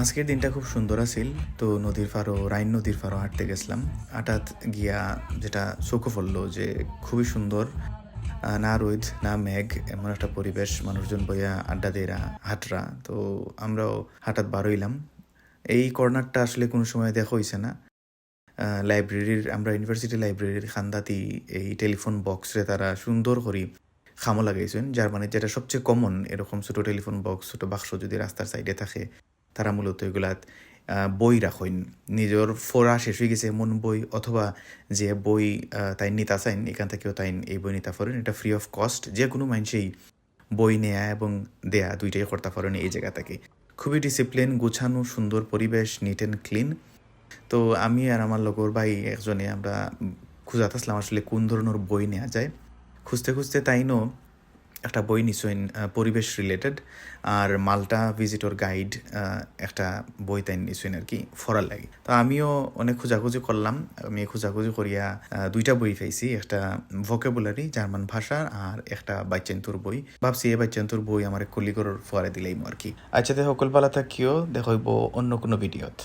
আজকের দিনটা খুব সুন্দর আছিল। তো নদীর পাড়ও, রাইন নদীর পাড়ও হাঁটতে গেছিলাম। হঠাৎ গিয়া যেটা চোখে পড়ল যে খুবই সুন্দর না রোদ, না মেঘ, এমন একটা পরিবেশ, মানুষজন বইয়া আড্ডা দেরা হাঁটরা। তো আমরাও হঠাৎ বার হইলাম। এই কর্নারটা আসলে কোনো সময় দেখা হয়েছে না। লাইব্রেরির, আমরা ইউনিভার্সিটি লাইব্রেরির খান্দাতি এই টেলিফোন বক্সরে তারা সুন্দর করি খামো লাগাইছেন। যার মানে যেটা সবচেয়ে কমন, এরকম ছোটো টেলিফোন বক্স, ছোটো বাক্স যদি রাস্তার সাইডে থাকে তারা মূলত এগুলাত বই রাখেন নিজের ফোরা শেষ হয়ে গেছে এমন বই, অথবা যে বই তাই নিতা চাইন, এখান থেকেও তাই এই বই নিতা পারেন এটা ফ্রি অফ কস্ট যে কোনো মানুষেই বই নেয়া এবং দেয়া, দুইটাই করতে পারেন এই জায়গা থেকে। খুবই ডিসিপ্লিন গুছানো, সুন্দর পরিবেশ নিট অ্যান্ড ক্লিন তো আমি আর আমার লগর ভাই একজনে আমরা খুঁজাতে আসলাম আসলে কোন ধরনের বই নেওয়া যায়। খুঁজতে খুঁজতে তাইনও একটা বই নিশ্চয় পরিবেশ রিলেটেড আর মাল্টা ভিজিটর গাইড একটা বই তাই নিশ্চয় আর কি ফরার লাগে। তো আমিও অনেক খোঁজাখুঁজি করলাম, আমি খোঁজাখুঁজি করিয়া দুইটা বই পাইছি, একটা ভোকেবুলারি জার্মান ভাষার আর একটা বাচ্চান্তুর বই। ভাবছি এই বাচ্চান্তুর বই আমার কলিগর ফোয়ারে দিলেই আর কি। আচ্ছা সকল পালা থাকিও দেখব অন্য কোনো ভিডিওত